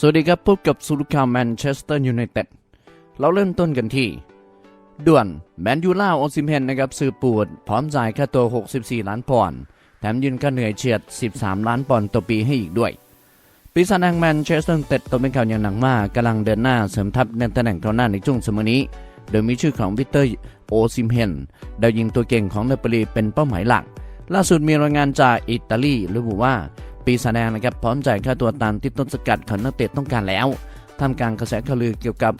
สวัสดีครับ พบกับสุลข่าแมนเชสเตอร์ยูไนเต็ด เราเริ่มต้นกันที่ ด่วนแมนยูล่าโอซิมเฮนนะครับซื้อปูดพร้อมจ่ายค่าตัว 64 ล้านปอนด์แถมยืนค่าเหนื่อยเฉียด 13 ล้านปอนด์ต่อปีให้อีกด้วย ปีศาจแห่งแมนเชสเตอร์ยูไนเต็ดตัวเป็นข่าวอย่างหนักมากกำลังเดินหน้าเสริมทัพในตำแหน่งกองหน้าในช่วงสมัยนี้ โดยมีชื่อของวิเตอร์โอซิมเฮนดาวยิงตัวเก่งของเนปอลีเป็นเป้าหมายหลัก ล่าสุดมีรายงานจากอิตาลีระบุว่า ปีศาจแดงนะครับพร้อมจ่ายค่าตัวตามที่ต้นสกัดของนักเตะต้องการแล้วทำการกระแสข่าวลือเกี่ยวกับ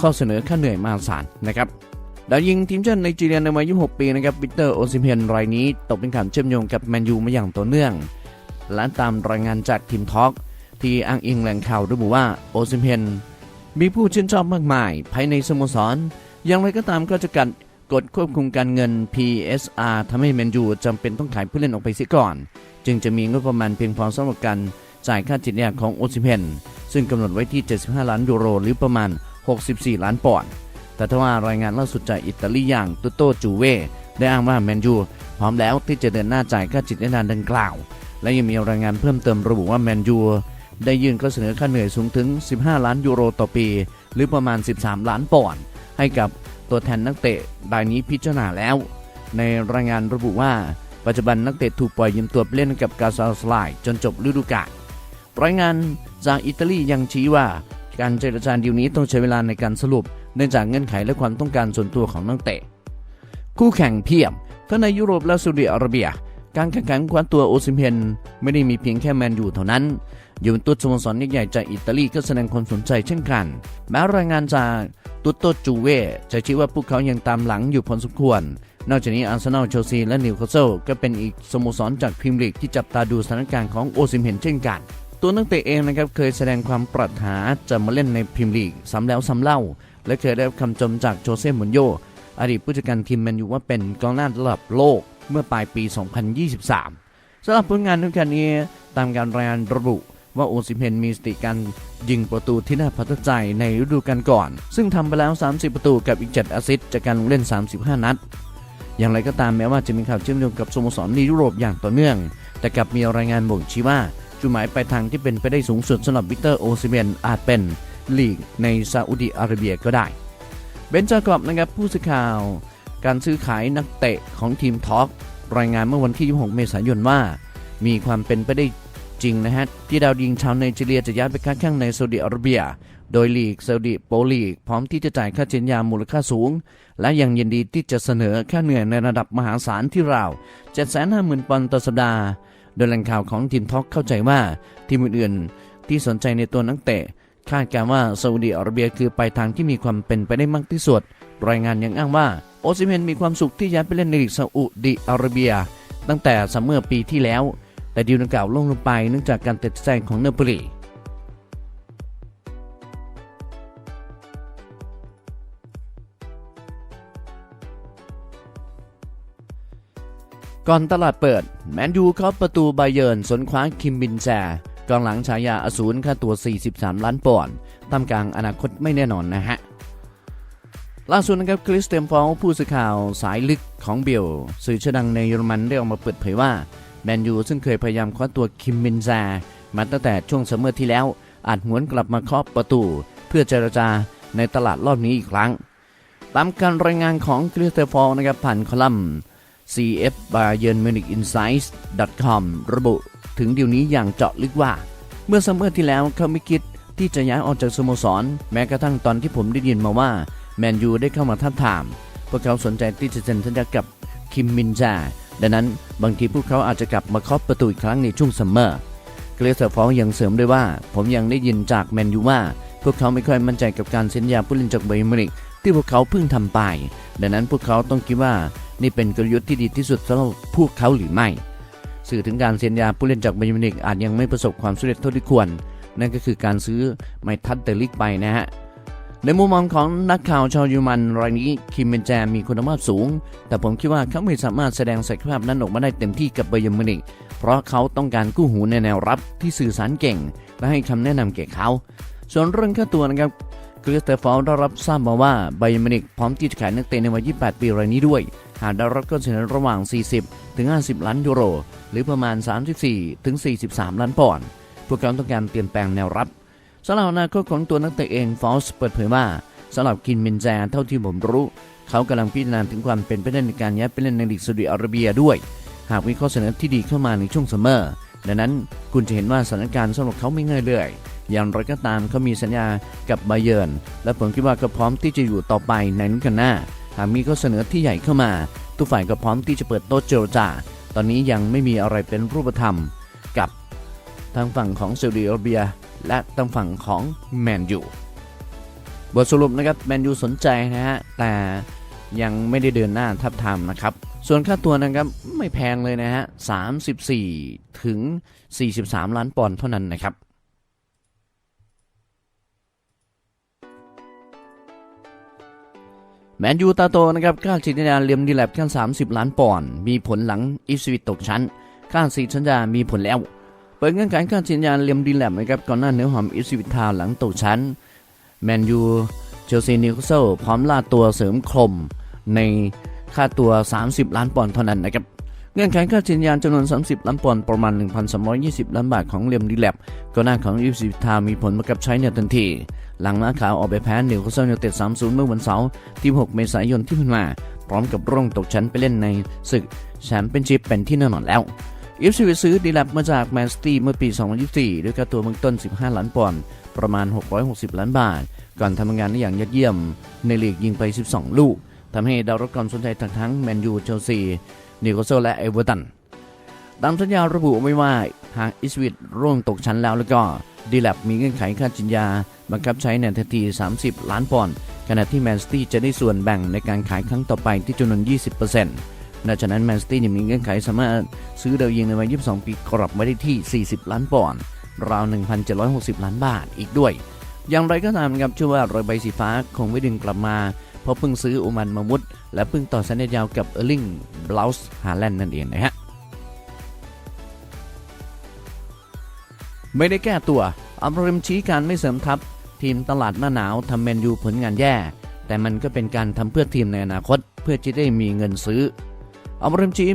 ข้อเสนอค่าเหนื่อยมหาศาลนะครับดาวยิงทีมชาติไนจีเรียในวัย 26 ปีนะครับวิกเตอร์โอซิมเฮนรายนี้ตกเป็นข่าวเชื่อมโยงกับแมนยูมาอย่างต่อเนื่อง และตามรายงานจากทีมทอล์กที่อ้างอิงแหล่งข่าวระบุว่าโอซิมเฮนมีผู้ชื่นชอบมากมาย ภายในสโมสร อย่างไรก็ตามก็จะกัด กฎควบคุมการเงิน PSR ทำให้แมนยูจำเป็นต้องขายผู้เล่นออกไปเสียก่อน จึงจะมีงบประมาณเพียงพอสำหรับการจ่ายค่าจิตวิทยาของโอซิเฮนซึ่งกำหนดไว้ที่ 75 ล้านยูโร หรือประมาณ 64 ล้านปอนด์แต่ถ้าว่ารายงานล่าสุดจากอิตาลีอย่างตุโตจูเวได้อ้างว่าแมนยูพร้อมแล้วที่จะเดินหน้าจ่ายค่าจิตวิทยาดังกล่าว และยังมีรายงานเพิ่มเติมระบุว่าแมนยูได้ยื่นข้อเสนอค่าเหนื่อยสูงถึง 15 ล้านยูโรต่อปี หรือประมาณ 13 ล้านปอนด์ให้กับ ตัวแทนนักเตะรายนี้พิจารณาแล้ว ในรายงานระบุว่า ปัจจุบันนักเตะถูกปล่อยยืมตัวไปเล่นกับกาซาสไลจนจบฤดูกาลรายงานจากอิตาลียังชี้ว่า การเจรจาดีลนี้ต้องใช้เวลาในการสรุป เนื่องจากเงื่อนไขและความต้องการส่วนตัวของนักเตะ คู่แข่งเพียบทั้งในยุโรปและซาอุดิอาระเบีย การแข่งขันคว้าตัวโอซิมเฮนไม่ได้มีเพียงแค่แมนยูเท่านั้นยูเวนตุสสโมสรใหญ่จากอิตาลีก็แสดงความสนใจเช่นกัน แม้รายงานจาก ตุตโตจูเวจะชี้ว่าพวกเขายังตามหลังอยู่พอสมควร นอกจากนี้อาร์เซนอล เชลซี และนิวคาสเซิลก็เป็นอีกสโมสรจากพรีเมียร์ลีกที่จับตาดูสถานการณ์ของโอซิมเฮนเช่นกัน ตัวนักเตะเองนะครับเคยแสดงความปรารถนาจะมาเล่นในพรีเมียร์ลีกซ้ำแล้วซ้ำเล่า และเคยได้รับคำชมจากโจเซ่มุนโยอดีตผู้จัดการทีมแมนยูว่าเป็นกองหน้าระดับโลกเมื่อปลายปี 2023สำหรับผลงานทุกการนี้ตามการรายงานระบุ ว่าโอซิเฮนมีสติการยิงประตูที่น่าประทับใจในฤดูกาลก่อน ซึ่งทำไปแล้ว 30 ประตูกับอีก 7 แอสซิสต์จากการลงเล่น 35 นัด อย่างไรก็ตามแม้ว่าจะมีข่าวเชื่อมโยงกับสโมสรในยุโรปอย่างต่อเนื่อง แต่กลับมีรายงานบ่งชี้ว่าจุดหมายปลายทางที่เป็นไปได้สูงสุดสำหรับวิกเตอร์โอซิเมนอาจเป็นลีกในซาอุดิอาระเบียก็ได้ เบนจากอบนะครับผู้สื่อข่าว การซื้อขายนักเตะของทีมท็อกรายงานเมื่อวันที่ 26 เมษายนว่า มีความเป็นไปได้ จริงนะฮะ ที่ดาวยิงชาวไนจีเรียจะย้ายไปค้าแข่งในซาอุดิอาระเบีย โดยลีกซาอุดิโปลีก พร้อมที่จะจ่ายค่าเจนยามูลค่าสูง และยังยินดีที่จะเสนอค่าเหนื่อยในระดับมหาศาลที่ราว750,000ปอนด์ต่อสัปดาห์ โดยแหล่งข่าวของทีมท็อกเข้าใจว่าทีมอื่นๆที่สนใจในตัวนักเตะคาดการณ์ว่าซาอุดิอาระเบียคือไปทางที่มีความเป็นไปได้มากที่สุด รายงานยังอ้างว่าโอซิเมนมีความสุขที่ย้ายไปเล่นในลีกซาอุดิอาระเบีย ตั้งแต่ซัมเมอร์ปีที่แล้ว แต่ดีลดังกล่าวล่วงลงไปเนื่องจากการตัดสินใจของเนโปลีก่อนตลาดเปิด แมนยูเคาะประตูไบเยิร์นสนคว้าคิมบินแจกองหลังฉายาอสูรค่าตัว 43 ล้านปอนด์ทำกลางอนาคตไม่แน่นอนนะฮะ ล่าสุดนะครับคริสเตียนฟอลผู้สื่อข่าวสายลึกของเบลสื่อชื่อดังในเยอรมันได้ออกมาเปิดเผยว่า แมนยูซึ่งเคยพยายามคว้าตัวคิมมินซามาตั้งแต่ช่วงซัมเมอร์ที่แล้ว อาจหวนกลับมาเคาะประตู เพื่อเจรจาในตลาดรอบนี้อีกครั้ง ตามการรายงานของคริสเตียนฟอลนะครับผ่านคอลัมน์ CF Bayern Munich Insights com ระบุถึงเดีลนี้อย่างเจาะลึกว่า เมื่อซัมเมอร์ที่แล้วเขาไม่คิดที่จะย้ายออกจากสโมสร แม้กระทั่งตอนที่ผมได้ยินมาว่า แมนยูได้เข้ามาทับทาม พวกเขาสนใจที่จะเซ็นสัญญากับคิมมินจา ดังนั้นบางทีพวกเขาอาจจะกลับมาเคาะประตูอีกครั้งในช่วงซัมเมอร์ เกรซฟองยังเสริมด้วยว่า ผมยังได้ยินจากแมนยูว่า พวกเขาไม่ค่อยมั่นใจกับการเซ็นยาผู้เล่นจากไบย์มิวนิกที่พวกเขาเพิ่งทำไป ดังนั้นพวกเขาต้องคิดว่านี่เป็นกลยุทธ์ที่ดีที่สุดสำหรับพวกเขาหรือไม่ สื่อถึงการเซ็นยาผู้เล่นจากไบย์มิวนิกอาจยังไม่ประสบความสำเร็จเท่าที่ควร นั่นก็คือการซื้อไมทัตเตอร์ลิกไปนะฮะ ในมุมมองของนักข่าวชาวยอรมันรายนี้คิมเบนแจมีคุณภาพสูง แต่ผมคิดว่าเขาไม่สามารถแสดงศักยภาพนั้นออกมาได้เต็มที่กับไบย์มินิกเพราะเขาต้องการกู้หูในแนวรับที่สื่อสารเก่ง และให้คำแนะนำแก่เขา ส่วนเรื่องค่าตัวนะครับคริสเตฟอลได้รับทราบมาว่าไบเยมินิกพร้อมที่จะขายนักเตะในวัย 28 ปีรายนี้ด้วย หากได้รับก็เสนอระหว่าง 40 ถึง 50 ล้านยูโร หรือประมาณ 34 ถึง 43 ล้านปอนด์ พวกเขาต้องการเปลี่ยนแปลงแนวรับ สำหรับอนาคตของตัวนักเตะเองฟอสเปิดเผยว่าสำหรับกินมินแจเท่าที่ผมรู้ เขากำลังพิจารณาถึงความเป็นไปได้ในการย้ายไปเล่นในลีกซาอุดิอาระเบียด้วย หากมีข้อเสนอที่ดีเข้ามาในช่วงซัมเมอร์ดังนั้นคุณจะเห็นว่าสถานการณ์สำหรับเขาไม่ง่ายเลยอย่างไรก็ตามเขามีสัญญากับบาเยิร์นและผมคิดว่าก็พร้อมที่จะอยู่ต่อไปในฤดูกาลหน้า หากมีข้อเสนอที่ใหญ่เข้ามาทุกฝ่ายก็พร้อมที่จะเปิดโต๊ะเจรจาตอนนี้ยังไม่มีอะไรเป็นรูปธรรมกับทางฝั่งของซาอุดิอาระเบีย และทางฝั่งของแมนยูบทสรุปนะครับแมนยูสนใจนะฮะแต่ยังไม่ได้เดินหน้าทับทามนะครับ ส่วนค่าตัวนะครับไม่แพงเลยนะฮะ 34 ถึง 43 ล้านปอนด์เท่านั้นนะครับ แมนยูตาโตนะครับค่าจิตนาเลียมดีแลบแค่30 ล้านปอนด์มีผลหลังอิฟสวิตตกชั้น ค่าสีสัญญามีผลแล้ว เปิดเงื่อนไขค่าจิตนาเลียมดีแลบนะครับก่อนหน้าเนื้อหอมอิฟสวิทาวหลังตกชั้นแมนยูเชลซีนิวคาสเซิลพร้อมล่าตัวเสริมคมในค่าตัว 30 ล้านปอนด์เท่านั้นนะครับเงื่อนไขค่าจินยาจำนวน 30 ล้านปอนด์ประมาณ1,320 ล้านบาทของเลียมดีแลบก็หน้าของอิฟซิทามีผลมากับใช้ในทันที หลังม้าขาวออกไปแพ้นิวคาสเซิลยูเต็ด3-0 เมื่อวันเสาร์ที่ 6 เมษายนที่ผ่านมาพร้อมกับร่องตกชั้นไปเล่นในศึกแชมเปี้ยนชิพเป็นที่แน่นอนแล้ว อิฟซิวิซื้อดีแลบมาจากแมนสตีเมื่อปี 2024 ด้วยค่าตัวเบื้องต้น 15 ล้านปอนด์ประมาณ 660 ล้านบาท ก่อนทำงานได้อย่างยอดเยี่ยม ในลีกยิงไป 12 ลูกทำให้ดาวรับความสนใจทั้งแมนยูเชลซีนิวคาสเซและเอเวอร์ตันตามสัญญาระบุไว้ว่า หากอิสวิตร่วงตกชั้นแล้วแล้วก็ดีแลบมีเงื่อนไขค่าจินยา บังคับใช้ในทันที 30 ล้านปอนด์ขณะที่แมนสตี้จะได้ส่วนแบ่งในการขายครั้งต่อไปที่จำนวน 20% นอกจากนั้นแมนสตี้ยังมีเงื่อนไขสามารถซื้อดาวยิงในวัย 22 ปีกรอบไว้ได้ที่ 40 ล้านปอนด์ราว 1,760 ล้านบาทอีกด้วย อย่างไรก็ตามครับเชื่อว่ารอยใบสีฟ้าคงไม่ดึงกลับมา เพราะเพิ่งซื้ออุมันมามุดและเพิ่งต่อสัญญายาวกับเออร์ลิงบลาส์ฮาแลนด์นั่นเองนะฮะไม่ได้แก้ตัวอัมริมชี้การไม่เสริมทัพ ทีมตลาดหน้าหนาวทำแมนยูผลงานแย่ แต่มันก็เป็นการทำเพื่อทีมในอนาคต เพื่อจะได้มีเงินซื้อ อัมริมชี้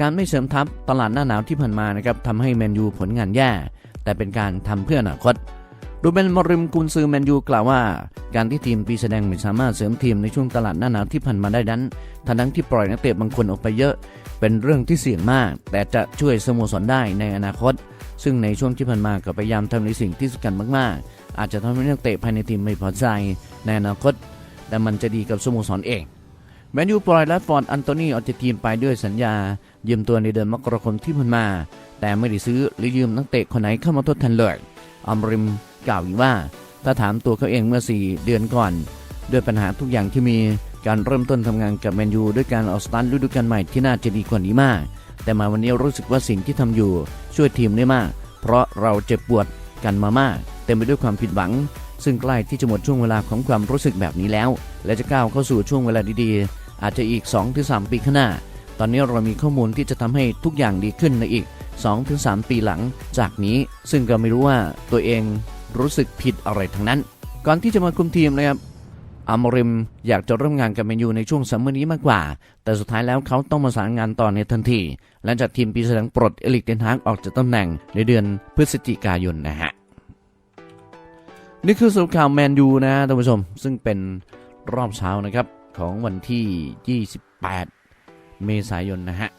การไม่เสริมทัพตลาดหน้าหนาวที่ผ่านมานะครับทำให้แมนยูผลงานแย่ แต่เป็นการทำเพื่ออนาคตรูเบนมอริมกุนซือแมนยูกล่าวว่า การที่ทีมปีแสดงไม่สามารถเสริมทีมในช่วงตลาดหน้าหนาวที่ผ่านมาได้นั้นทั้งทั้งที่ปล่อยนักเตะบางคนออกไปเยอะ เป็นเรื่องที่เสี่ยงมาก แต่จะช่วยสโมสรได้ในอนาคต ซึ่งในช่วงที่ผ่านมาก็พยายามทำในสิ่งที่สำคัญมากๆ อาจจะทำให้นักเตะภายในทีมไม่พอใจในอนาคต แต่มันจะดีกับสโมสรเอง แมนยูปล่อยแรดฟอร์ดอันโตนีออกจากทีมไปด้วยสัญญา ยืมตัวในเดือนมกราคมที่ผ่านมา แต่ไม่ได้ซื้อหรือยืมนักเตะคนไหนเข้ามาทดแทนเลยอัมริมกล่าวอีกว่า ถ้าถามตัวเขาเองเมื่อ 4 เดือนก่อน ด้วยปัญหาทุกอย่างที่มีการเริ่มต้นทำงานกับแมนยูด้วยการออกสตาร์ทฤดูกาลใหม่ที่น่าจะดีกว่านี้มาก แต่มาวันนี้รู้สึกว่าสิ่งที่ทำอยู่ช่วยทีมได้มาก เพราะเราเจ็บปวดกันมามากเต็มไปด้วยความผิดหวัง ซึ่งใกล้ที่จะหมดช่วงเวลาของความรู้สึกแบบนี้แล้ว และจะก้าวเข้าสู่ช่วงเวลาดีๆ อาจจะอีก 2-3 ปีข้างหน้า ตอนนี้เรามีข้อมูลที่จะทำให้ทุกอย่างดีขึ้นในอีก 2-3 ปีหลังจากนี้ ซึ่งก็ไม่รู้ว่าตัวเองรู้สึกผิดอะไรทั้งนั้น ก่อนที่จะมาคุมทีมนะครับอามริมอยากจะร่วมงานกับแมนยูในช่วงซัมเมอร์นี้มากกว่า แต่สุดท้ายแล้วเขาต้องมาสารงานต่อในทันทีหลังจากทีมปีศาจปลดเอลิกเดนฮากออกจากตำแหน่งในเดือนพฤศจิกายนนะฮะ นี่คือสรุปข่าวแมนยูนะท่านผู้ชม ซึ่งเป็นรอบเช้านะครับ ของวันที่ 28 เมษายนนะฮะ